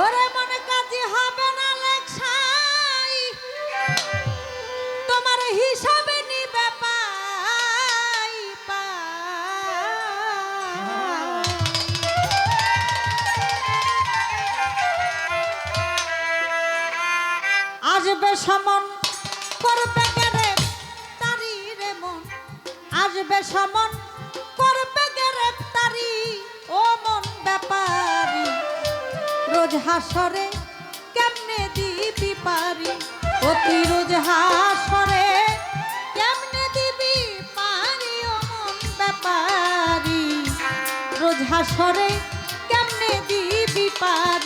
ওরে মনে কাজী হবে না লেখাই। তোমার হিসাবে নিবে পাই আসবে সমন, করবে রে তারি রে মন। আসবে সমন হাসরে কেমনে দিবি পারি? ও পিরোজ হাসরে কেমনে দিবি পারি? ও মন ব্যাপারি। রোজ হাসরে কেমনে দিবি পারি?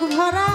বুক ভরা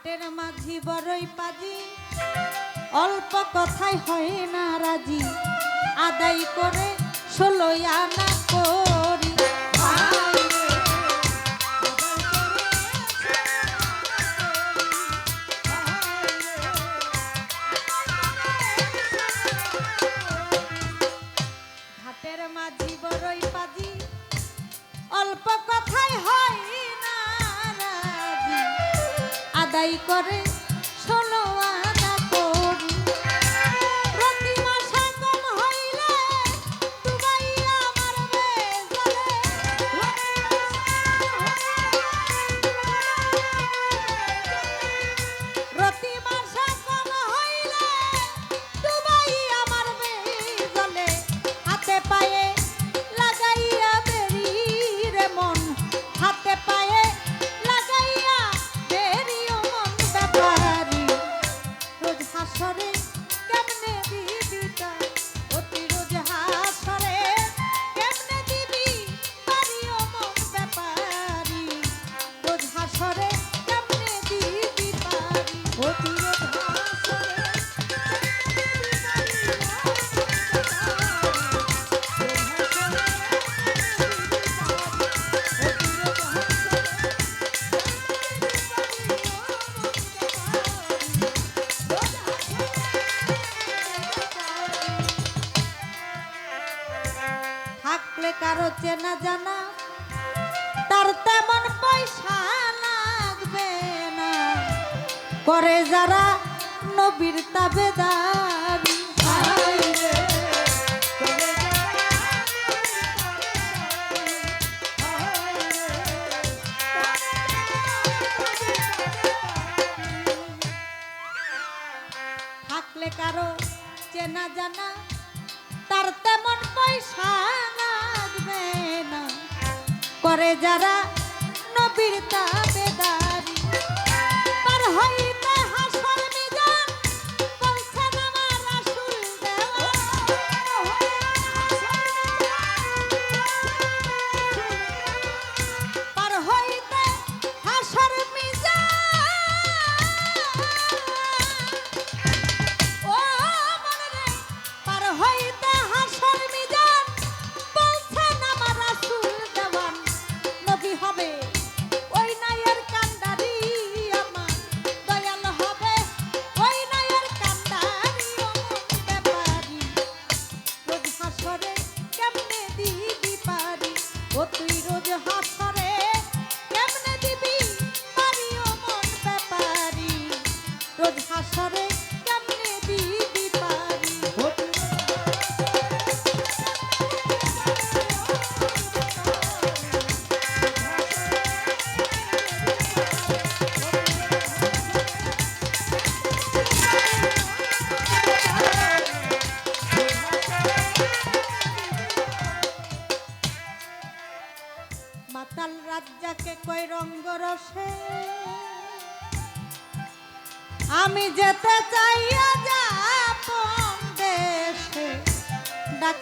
হাটের মাঝি বড়ই পাজি। অল্প কথায় হয় না রাজি। আদায় করে ষোলোই আনা কর জানা, তার তেমন পয়সা লাগবে না। করে যারা নবীর তাবেদার থাকলে কারও চেনা জানা, তার তেমন পয়সা না আসবে না। করে যারা নবীর তাবেদারি পার হয়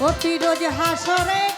অতিরোজ হাসরে